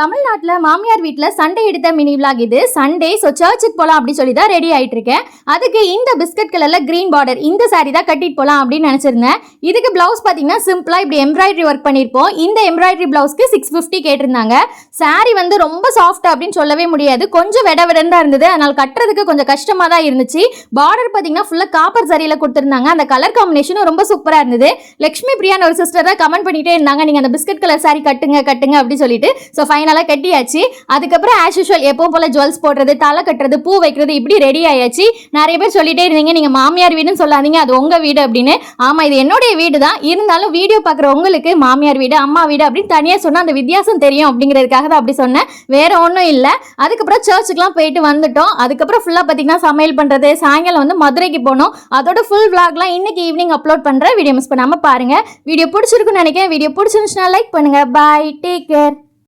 தமிழ்நாட்டில் மாமியார் வீட்டில் சண்டே எடுத்த மினி விளாக் இது. சண்டே ஸோ சர்ச்சுக்கு போகலாம் அப்படி சொல்லி தான் ரெடி ஆகிட்டு இருக்கேன் அதுக்கு இந்த பிஸ்கட் கலரில் க்ரீன் பார்டர் இந்த சாரீ தான் கட்டிட்டு போகலாம் அப்படின்னு நினச்சிருந்தேன். இதுக்கு ப்ளவுஸ் பார்த்தீங்கன்னா சிம்பிளாக இப்படி எம்ப்ராய்டரி ஒர்க் பண்ணியிருப்போம். இந்த எம்ப்ராய்டரி ப்ளவுஸ்க்கு சிக்ஸ் ஃபிஃப்டி கேட்டிருந்தாங்க. saree வந்து ரொம்ப சாஃப்ட் அப்படின்னு சொல்லவே முடியாது. கொஞ்சம் விட விடன்னு தான் இருந்தது. அதனால் கட்டுறதுக்கு கொஞ்சம் கஷ்டமாக தான் இருந்துச்சு. பார்டர் பார்த்தீங்கன்னா ஃபுல்லாக காப்பர் சரியில் கொடுத்துருந்தாங்க. அந்த கலர் காம்பினேஷனும் ரொம்ப சூப்பராக இருந்தது. லக்ஷ்மி பிரியான்னு ஒரு சிஸ்டர் தான் கமெண்ட் பண்ணிகிட்டே இருந்தாங்க. நீங்கள் அந்த பிஸ்கட் கலர் சாரி கட்டுங்க கட்டுங்க அப்படின்னு சொல்லிட்டு. ஸோ ஃபைனல் நல்லா கட்டியாச்சு. அதுக்கப்புறம் ஆஸ் யூஷுவல் எப்பவும் போல் ஜுவல்ஸ் போடுறது தலை கட்டுறது பூ வைக்கிறது இப்படி ரெடி ஆயாச்சு. நிறைய பேர் சொல்லிட்டே இருந்தீங்க நீங்கள் மாமியார் வீடுன்னு சொல்லாதீங்க அது உங்கள் வீடு அப்படின்னு. ஆமாம் இது என்னுடைய வீடு தான் இருந்தாலும் வீடியோ பார்க்குற உங்களுக்கு மாமியார் வீடு அம்மா வீடு அப்படின்னு தனியாக சொன்னால் அந்த வித்தியாசம் தெரியும் அப்படிங்கிறதுக்காக தான் அப்படி சொன்னேன். வேற ஒன்றும் இல்லை. அதுக்கப்புறம் சர்ச்சுக்குலாம் போயிட்டு வந்துட்டோம். அதுக்கப்புறம் ஃபுல்லாக பார்த்தீங்கன்னா சமையல் பண்ணுறது சாயங்காலம் வந்து மதுரைக்கு போனோம். அதோட ஃபுல் விளாக்லாம் இன்னைக்கு ஈவினிங் அப்லோட் பண்ணுறேன் வீடியோ மிஸ் பண்ணாமல் பாருங்கள் வீடியோ பிடிச்சிருக்குன்னு நினைக்கிறேன். வீடியோ பிடிச்சிருந்துச்சுன்னா லைக் பண்ணுங்கள் பாய் டேக் கேர்